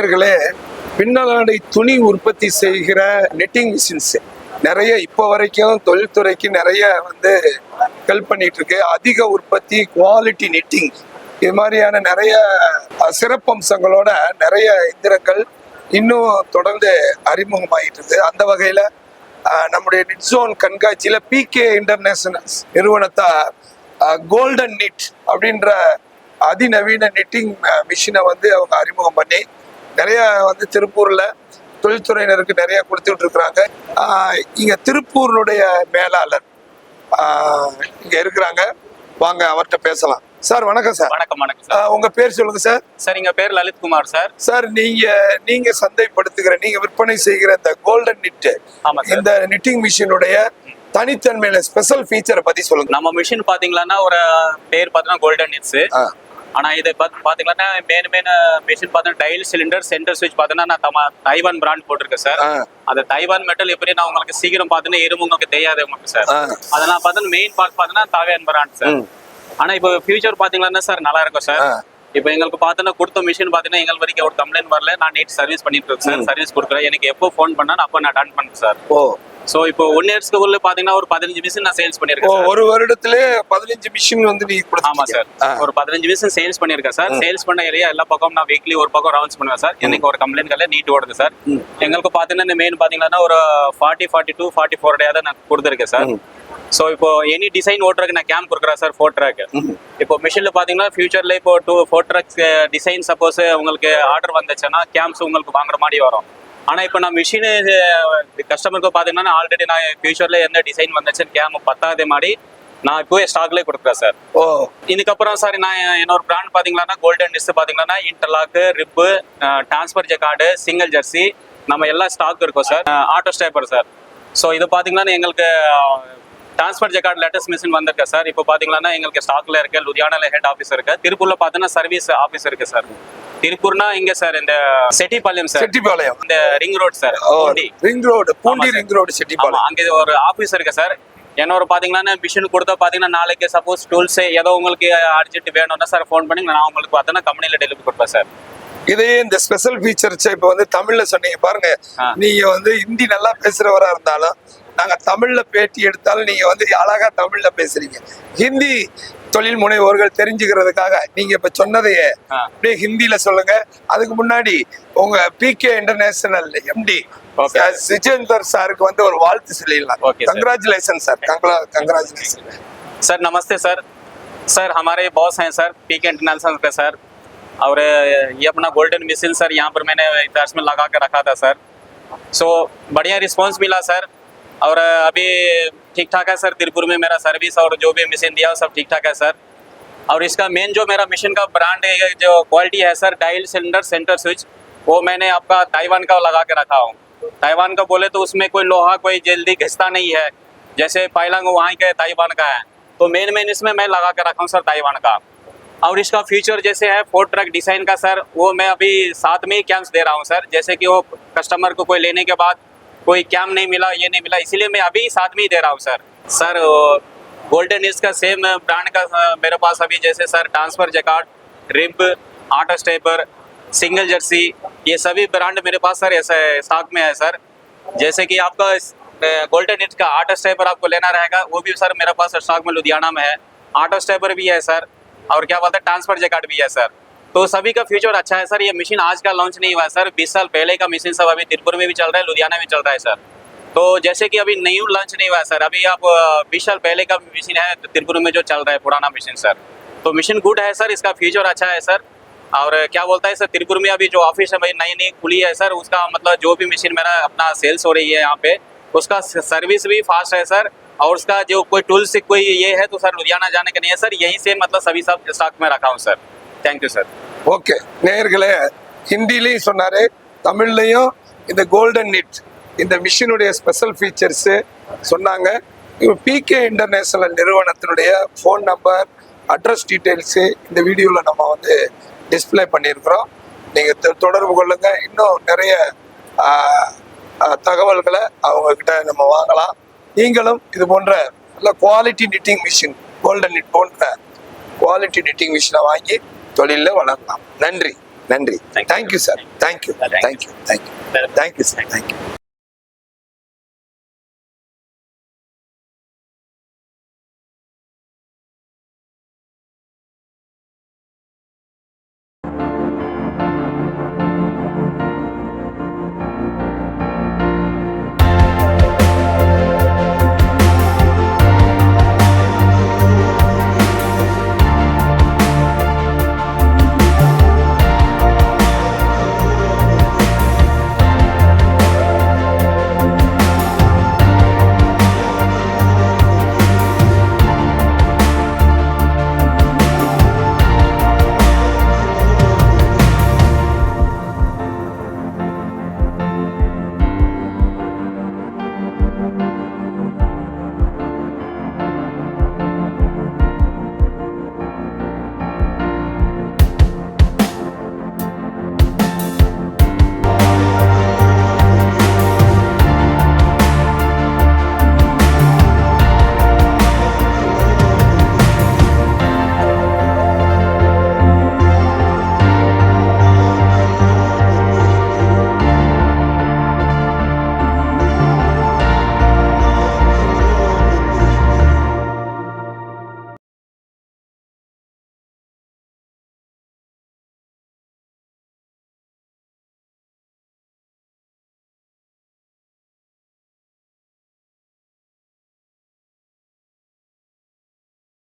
நேயர்களே பின்னலாடை துணி உற்பத்தி செய்கிற நெட்டிங் மிஷின்ஸ் நிறைய இப்போ வரைக்கும் தொழில்துறைக்கு நிறைய வந்து ஹெல்ப் பண்ணிட்டு இருக்கு அதிக உற்பத்தி குவாலிட்டி நெட்டிங் இது மாதிரியான நிறைய சிறப்பம்சங்களோட நிறைய எந்திரங்கள் இன்னும் தொடர்ந்து அறிமுகமாயிட்டு இருக்கு அந்த வகையில நம்முடைய நிட்ஸோன் கண்காட்சியில பிகே இன்டர்நேஷனல் நிறுவனத்தை கோல்டன் நிட் அப்படின்ற அதிநவீன நிட்டிங் மிஷினை வந்து அவங்க அறிமுகம் பண்ணி நிறைய வந்து திருப்பூர்ல தொழில்துறையினருக்கு நிறைய கொடுத்துட்டு இருக்கிறாங்க இங்க திருப்பூருடைய மேலாளர் இங்க இருக்கிறாங்க. வாங்க அவர்கிட்ட பேசலாம். சார் வணக்கம் சார். வணக்கம் வணக்கம் உங்க பேர் சொல்லுங்க சார். சார் எங்க பேர் லலித் குமார் சார். சார் நீங்க நீங்க சந்தைப்படுத்துகிற நீங்க விற்பனை செய்கிற இந்த கோல்டன் நிட் ஆமா சார். இந்த நிட்டிங் மிஷினுடைய தனித்தன்மையில ஸ்பெஷல் ஃபீச்சரை பத்தி சொல்லுங்க. நம்ம மிஷின் பாத்தீங்கன்னா ஒரு பேர் பார்த்தீங்கன்னா கோல்டன் நிட்ஸ் ஆ, ஆனா இது பாத்- பாத்தீங்கன்னா மெயின் மெயின் மிஷின் பார்த்தீங்கன்னா டைல் சிலிண்டர் சென்டர் சுவிட்ச் பார்த்தீங்கன்னா நான் தம தைவான் பிராண்ட் போட்டிருக்கேன் சார் அந்த தைவான் மெட்டல் எப்படி நான் உங்களுக்கு சீக்கிரம் பார்த்தீங்கன்னா இரும்பு உங்களுக்கு தெரியாது உங்களுக்கு சார். அதெல்லாம் பார்த்தீங்கன்னா மெயின் பார்ட் பார்த்தீங்கன்னா தாவியான் பிராண்ட் சார் ம். ஆனா இப்போ ஃபியூச்சர் பாத்தீங்கன்னா சார் நல்லா இருக்கும் சார். இப்போ எங்களுக்கு பார்த்தீங்கன்னா கொடுத்த மிஷின் பார்த்தீங்கன்னா எங்கள் வரைக்கும் ஒரு கம்ப்ளைண்ட் வரல. நான் நீட் சர்வீஸ் பண்ணிட்டு இருக்கேன் சார் சர்வீஸ் கொடுக்குறேன் எனக்கு எப்போ ஃபோன் பண்ணா அப்போ நான் டன் பண்ணுறேன் சார் ஓ. ஸோ இப்போ ஒன் இயர்ஸ்க்கு உள்ள பாத்தீங்கன்னா ஒரு பதினஞ்சு மிஷின் நான் சேல்ஸ் பண்ணியிருக்கேன் ஒரு வருடத்திலே பதினஞ்சு மிஷின் வந்து நீங்க ஆமா சார். ஒரு பதினஞ்சு மிஷின் சேல்ஸ் பண்ணியிருக்கேன் சார் சேல்ஸ் பண்ண ஏரியா எல்லா பக்கம் நான் வீக்லி ஒரு பக்கம் ரவுண்ட்ஸ் பண்ணுவேன் சார் எனக்கு ஒரு கம்ப்ளைண்ட் கல்ல நீட் ஓடுது சார். எங்களுக்கு பாத்தீங்கன்னா இந்த மெயின் பாத்தீங்கன்னா ஒரு forty forty two forty four day தான் நான் கொடுத்துருக்கேன் சார். ஸோ இப்போ எனி டிசைன் ஓட்டுறதுக்கு நான் கேம்ப் கொடுக்குறேன் சார் ஃபோர் ட்ராக். இப்போ மிஷினில் பார்த்தீங்கன்னா ஃபியூச்சரில் இப்போ two four tracks design suppose உங்களுக்கு ஆர்டர் வந்துச்சுன்னா கேம்ப்ஸ் உங்களுக்கு வாங்குற மாதிரி வரும். ஆனால் இப்போ நான் மிஷினு கஸ்டமருக்கு பார்த்தீங்கன்னா ஆல்ரெடி நான் ஃபியூச்சரில் எந்த டிசைன் வந்துச்சுன்னு கேம் பத்தாதே மாதிரி நான் இப்போவே ஸ்டாக்லேயே கொடுக்குறேன் சார் ஓ. இதுக்கப்புறம் சார் நான் என்னோட பிராண்ட் பார்த்தீங்கன்னா கோல்டன் டிஸ் பார்த்தீங்கன்னா interlock rib transfer jacquard single jersey நம்ம எல்லா ஸ்டாக் இருக்கும் sir auto stepper sir so இது பார்த்தீங்கன்னா எங்களுக்கு டிரான்ஸ்பர் ஜெக்கார்டு லேட்டஸ்ட் மிஷின் வந்திருக்கு சார் இப்போ பார்த்தீங்கன்னா எங்களுக்கு ஸ்டாக்ல இருக்கு லுதியானால ஹெட் ஆஃபீஸ் இருக்கு. திருப்பூர்ல பார்த்தீங்கன்னா சர்வீஸ் ஆஃபீஸ் இருக்கு சார் திருப்பூர்னா இங்க சார்? இந்த செட்டிப்பாளையம் சார். செட்டிப்பாளையம். இந்த ring road sir. Poondi. Ring road Poondi ring road Chettipalayam. அங்க ஒரு ஆபீஸ் இருக்கு சார். என்னோட பாத்தீங்கன்னா மிஷின் கொடுத்தா பாத்தீங்கன்னா நாளைக்கு சப்போஸ் டூல்ஸ் ஏதோ உங்களுக்கு அர்ஜென்ட் வேணும்னா சார் ஃபோன் பண்ணி நான் உங்களுக்கு பார்த்தீங்கன்னா கம்பெனில டெலிவரி கொடுப்பேன் சார். இதே இந்த ஸ்பெஷல் ஃபீச்சர்ஸ் இப்ப வந்து தமிழ்ல சொன்னீங்க. பாருங்க. நீங்க வந்து ஹிந்தி நல்லா பேசுறவரா இருந்தாலும் நாங்க தமிழ்ல பேட்டி எடுத்தாலும் நீங்க வந்து அழகா தமிழ்ல பேசுறீங்க ஹிந்தி தொழில் முனைவோர்கள் தெரிஞ்சுக்கிறதுக்காக நீங்க இப்ப சொன்னதையே ஆ. அப்படியே ஹிந்தில சொல்லுங்க அதுக்கு முன்னாடி உங்க PK international MD Okay. Sijender சாருக்கு வந்து ஒரு வாழ்த்து சொல்லிடலாம் Okay, sir. Congratulation sir congratulation sir नमस्ते सर सर हमारे बॉस हैं सर पी के इंटरनेशनल के सर और ये अपना गोल्डन मिसिल सर यहाँ पर मैंने दर्श में लगा के रखा था सर सो बढ़िया रिस्पांस मिला सर और अभी ठीक ठाक है सर तिरपुर में मेरा सर्विस और जो भी मशीन दिया सब ठीक ठाक है सर। और इसका मेन जो मेरा मिशन का ब्रांड है जो क्वालिटी है sir dial cylinder centre switch वो मैंने आपका ताइवान का लगा के रखा हूँ। ताइवान का बोले तो उसमें कोई लोहा, कोई जल्दी घिसता नहीं है। जैसे पाइलांग वहाँ के ताइवान का है तो मेन मेन इसमें मैं लगा के रखा हूँ सर ताइवान का। और इसका फीचर जैसे है फोर ट्रक डिज़ाइन का सर, वो मैं अभी साथ में ही कैम्स दे रहा हूँ सर। जैसे कि वो कस्टमर को कोई लेने के बाद कोई कैम नहीं मिला, ये नहीं मिला, इसीलिए मैं अभी साथ में ही दे रहा हूँ सर सर गोल्डन इज़ का सेम ब्रांड का मेरे पास अभी जैसे sir transfer jacquard rib auto stepper single jersey ये सभी ब्रांड मेरे पास सर ऐसा स्टॉक में है सर जैसे कि आपका गोल्डन इज़ का ऑटो स्टेपर आपको लेना रहेगा, वो भी सर मेरे पास स्टॉक में लुधियाना में है. ऑटो स्टेपर भी है सर और क्या बोलते हैं ट्रांसफ़र जैकार्ड भी है सर तो सभी का फ्यूचर अच्छा है सर ये मशीन आज का लॉन्च नहीं हुआ है सर बीस साल पहले का मशीन सब अभी तिरपुर में भी चल रहा है, लुधियाना में चल रहा है सर तो जैसे कि अभी न्यू लॉन्च नहीं हुआ है सर अभी आप बीस साल पहले का मशीन है तिरपुर में जो चल रहा है, पुराना मशीन सर तो मशीन गुड है सर इसका फ्यूचर अच्छा है सर और क्या बोलता है सर तिरपुर में अभी जो ऑफ़िस है भाई नई नई खुली है सर उसका मतलब जो भी मशीन मेरा अपना सेल्स हो रही है यहाँ पे, उसका सर्विस भी फास्ट है सर और उसका जो कोई टूल्स कोई ये है तो सर लुधियाना जाने का नहीं है सर यहीं से मतलब सभी सब स्टॉक में रखा हूँ सर தேங்க்யூ சார் ஓகே நேர்களே ஹிந்திலையும் சொன்னார் தமிழ்லையும் இந்த கோல்டன் நிட் இந்த மிஷினுடைய ஸ்பெஷல் ஃபீச்சர்ஸு சொன்னாங்க. இப்போ பிகே இன்டர்நேஷனல் நிறுவனத்தினுடைய ஃபோன் நம்பர் அட்ரஸ் டீட்டெயில்ஸு இந்த வீடியோவில் நம்ம வந்து டிஸ்பிளே பண்ணியிருக்கிறோம். நீங்கள் தொடர்பு கொள்ளுங்கள் இன்னும் நிறைய தகவல்களை அவங்கக்கிட்ட நம்ம வாங்கலாம். நீங்களும் இது போன்ற நல்ல quality knitting machine golden knit போன்ற குவாலிட்டி நிட்டிங் மிஷினை வாங்கி தொழிலில் வளரலாம். நன்றி. நன்றி. Thank you sir thank you. Thank you thank you thank you sir thank you